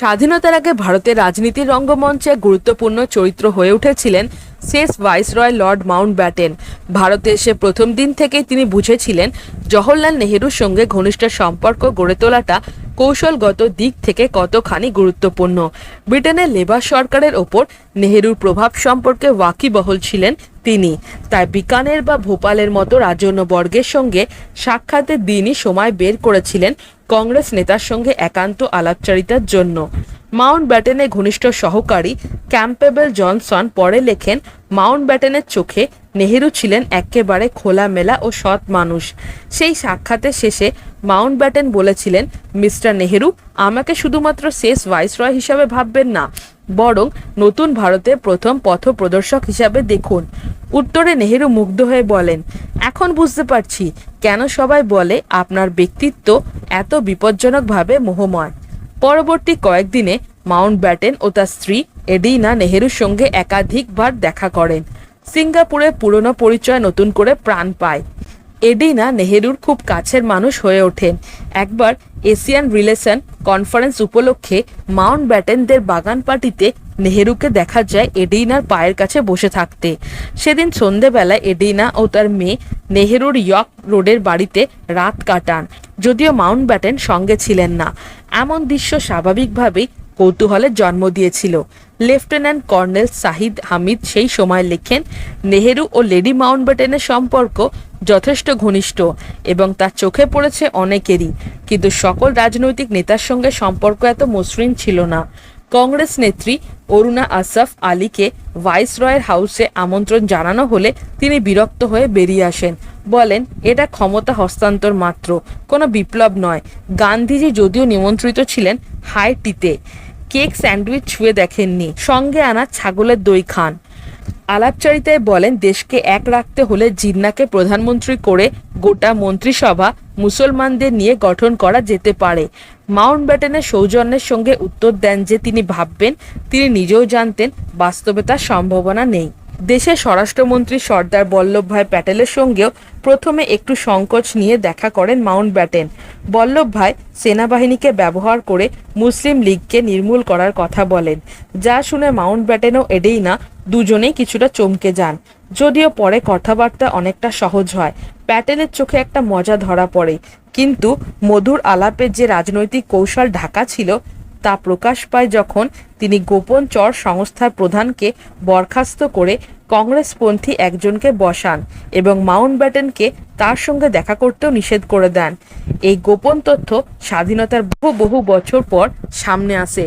স্বাধীনতার আগে ভারতের রাজনীতির রঙ্গমঞ্চে গুরুত্বপূর্ণ চরিত্র হয়ে উঠেছিলেন শেষ ভাইসরয় লর্ড মাউন্ট ব্যাটেন ভারতে এসে প্রথম দিন থেকেই তিনি বুঝেছিলেন জওহরলাল নেহেরুর সঙ্গে ঘনিষ্ঠ সম্পর্ক গড়ে তোলাটা কৌশলগত দিক থেকে কতখানি গুরুত্বপূর্ণ। ব্রিটেনের লেবার সরকারের ওপর নেহেরুর প্রভাব সম্পর্কে ওয়াকিবহল ছিলেন তিনি। তাই বিকানের বা ভোপালের মতো রাজন্যবর্গের সঙ্গে সাক্ষাতের দিনই সময় বের করেছিলেন কংগ্রেস নেতার সঙ্গে একান্ত আলাপচারিতার জন্য। মাউন্ট ব্যাটেনের ঘনিষ্ঠ সহকারী ক্যাম্পেবেল জনসন পরে লেখেন, মাউন্ট ব্যাটেনের চোখে নেহেরু ছিলেন একেবারে খোলামেলা ও সৎ মানুষ। সেই সাক্ষাতের শেষে মাউন্ট ব্যাটেন বলেছিলেন, মিস্টার নেহেরু, আমাকে শুধুমাত্র শেষ ভাইসরয় হিসাবে ভাববেন না। বরং নতুন ভারতের প্রথম পথ প্রদর্শক হিসাবে দেখুন। উত্তরে নেহেরু মুগ্ধ হয়ে বলেন, এখন বুঝতে পারছি কেন সবাই বলে আপনার ব্যক্তিত্ব এত বিপজ্জনকভাবে মোহময়। পরবর্তী কয়েকদিনে মাউন্ট ব্যাটেন ও তার স্ত্রী এডিনা নেহেরুর সঙ্গে একাধিকবার দেখা করেন। সিঙ্গাপুরে পুরনো পরিচয় নতুন করে প্রাণ পায়। এডিনা নেহেরুর খুব কাছের মানুষ হয়ে ওঠেন একবার এশিয়ান রিলেশন কনফারেন্স উপলক্ষে মাউন্ট ব্যাটেনদের বাগান পার্টিতে নেহেরুকে দেখা যায় এডিনার পায়ের কাছে বসে থাকতে। সেদিন সন্ধেবেলায় এডিনা ও তার মেয়ে নেহেরুর ইয়র্ক রোডের বাড়িতে রাত কাটান, যদিও মাউন্ট ব্যাটেন সঙ্গে ছিলেন না। এমন দৃশ্য স্বাভাবিকভাবেই কৌতূহলের জন্ম দিয়েছিল। লেফটেন্যান্ট কর্নেল সাহিদ হামিদ সেই সময় লেখেন, নেহেরু ও লেডি মাউন্টব্যাটেনের সম্পর্ক যথেষ্ট ঘনিষ্ঠ এবং তার চোখে পড়েছে অনেকেরই। কিন্তু সকল রাজনৈতিক নেতার সঙ্গে সম্পর্ক এত মসৃণ ছিল না। কংগ্রেস নেত্রী অরুণা আসফ আলীকে ভাইসরয়ের হাউসে আমন্ত্রণ জানানো হলে তিনি বিরক্ত হয়ে বেরিয়ে আসেন। বলেন, এটা ক্ষমতা হস্তান্তর মাত্র, কোনো বিপ্লব নয়। গান্ধীজি যদিও নিমন্ত্রিত ছিলেন হাই টিতে কেক স্যান্ডউইচ ছুঁয়ে দেখেননি। সঙ্গে আনা ছাগলের দই খান। আলাপচারিতায় বলেন, দেশকে এক রাখতে হলে জিন্নাকে প্রধানমন্ত্রী করে গোটা মন্ত্রিসভা মুসলমানদের নিয়ে গঠন করা যেতে পারে। মাউন্ট ব্যাটেনের সৌজন্যের সঙ্গে উত্তর দেন যে তিনি ভাববেন, তিনি নিজেও জানতেন বাস্তবে তার সম্ভাবনা নেই। দেশের স্বরাষ্ট্রমন্ত্রী সর্দার বল্লভভাই প্যাটেলের সঙ্গেও প্রথমে একটু সংকোচ নিয়ে দেখা করেন মাউন্ট ব্যাটেন। বল্লভভাই সেনাবাহিনীকে ব্যবহার করে মুসলিম লীগকে নির্মূল করার কথা বলেন। যা শুনে মাউন্ট ব্যাটেন ও এডেইনা দুজনেই কিছুটা চমকে যান। যদিও পরে কথাবার্তা অনেকটা সহজ হয়। প্যাটেলের চোখে একটা মজা ধরা পড়ে। কিন্তু মধুর আলাপের যে রাজনৈতিক কৌশল ঢাকা ছিল তা প্রকাশ পায় যখন তিনি গোপন চর সংস্থার প্রধানকে বরখাস্ত করে কংগ্রেসপন্থী একজনকে বসান এবং মাউন্ট ব্যাটেনকে তার সঙ্গে দেখা করতেও নিষেধ করে দেন। এই গোপন তথ্য স্বাধীনতার বহু বহু বছর পর সামনে আসে।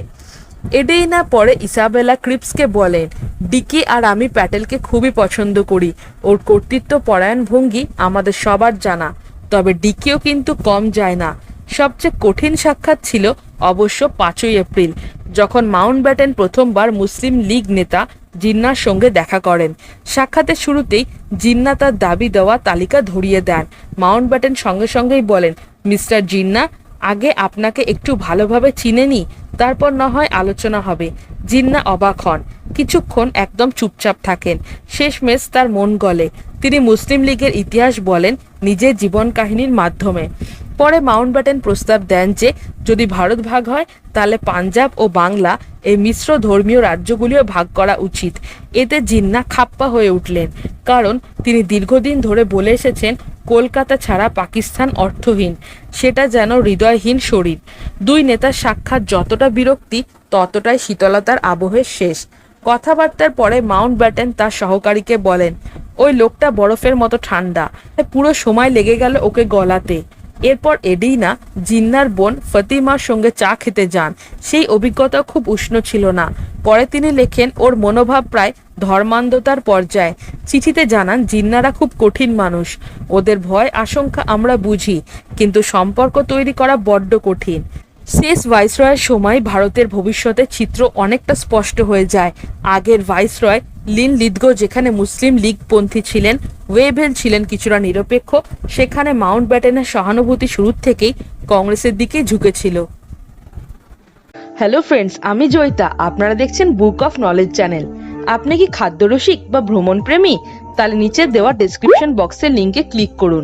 এডেইনা পরে ইসাবেলা ক্রিপসকে বলেন, ডিকি আর আমি প্যাটেলকে খুবই পছন্দ করি। ওর কর্তৃত্ব পরায়ণ ভঙ্গি আমাদের সবার জানা। তবে ডিকিও কিন্তু কম যায় না। সবচেয়ে কঠিন সাক্ষাৎ ছিল অবশ্য পাঁচই এপ্রিল, যখন মাউন্ট ব্যাটেন প্রথমবার মুসলিম লীগ নেতা জিন্নার সঙ্গে দেখা করেন। সাক্ষাতের শুরুতেই জিন্না তার দাবি দেওয়া তালিকা ধরিয়ে দেন। মাউন্ট ব্যাটেন সঙ্গে সঙ্গেই বলেন, মিস্টার জিন্না, আগে আপনাকে একটু ভালোভাবে চিনে নি তারপর না হয় আলোচনা হবে। জিন্না অবাক হন। কিছুক্ষণ একদম চুপচাপ থাকেন। শেষমেশ তার মন গলে। তিনি মুসলিম লীগের ইতিহাস বলেন, নিজের জীবন কাহিনীর মাধ্যমে। পরে মাউন্ট ব্যাটেন প্রস্তাব দেন যে, যদি ভারত ভাগ হয়, তাহলে পাঞ্জাব ও বাংলা এই মিশ্র ধর্মীয় রাজ্যগুলিও ভাগ করা উচিত। এতে জিন্না খাপ্পা হয়ে উঠলেন। কারণ, তিনি দীর্ঘদিন ধরে বলে এসেছেন, কলকাতা ছাড়া পাকিস্তান অর্থহীন। সেটা যেন হৃদয়হীন শরীর। দুই নেতার সাক্ষাৎ যতটা বিরক্তি, ততটাই শীতলতার আবহের শেষ। কথাবার্তার পরে মাউন্ট ব্যাটেন তার সহকারীকে বলেন, ওই লোকটা বরফের মতো ঠান্ডা। পুরো সময় লেগে গেল ওকে গলাতে। এরপর এডিনা জিন্নার বোন ফতিমার সঙ্গে চা খেতে যান। সেই অভিজ্ঞতা খুব উষ্ণ ছিল না। পরে তিনি লেখেন, ওর মনোভাব প্রায় ধর্মান্ধতার পর্যায়ে। চিঠিতে জানান, জিন্নারা খুব কঠিন মানুষ। ওদের ভয়, আশঙ্কা আমরা বুঝি, কিন্তু সম্পর্ক তৈরি করা বড্ড কঠিন। শেষ ভাইসরয়ের সময় ভারতের ভবিষ্যতের চিত্র অনেকটা স্পষ্ট হয়ে যায়। আগের ভাইসরয় লিন লিদগো, যেখানে মুসলিম লীগপন্থী ছিলেন, ওয়েভেল ছিলেন কিছুটা নিরপেক্ষ, সেখানে মাউন্ট ব্যাটেনের সহানুভূতি শুরু থেকেই কংগ্রেসের দিকে ঝুঁকেছিল। হ্যালো ফ্রেন্ডস আমি জয়িতা। আপনারা দেখছেন বুক অফ নলেজ চ্যানেল আপনি কি খাদ্যরসিক বা ভ্রমণ প্রেমী তাহলে নিচে দেওয়া ডেসক্রিপশন বক্সের লিঙ্কে ক্লিক করুন।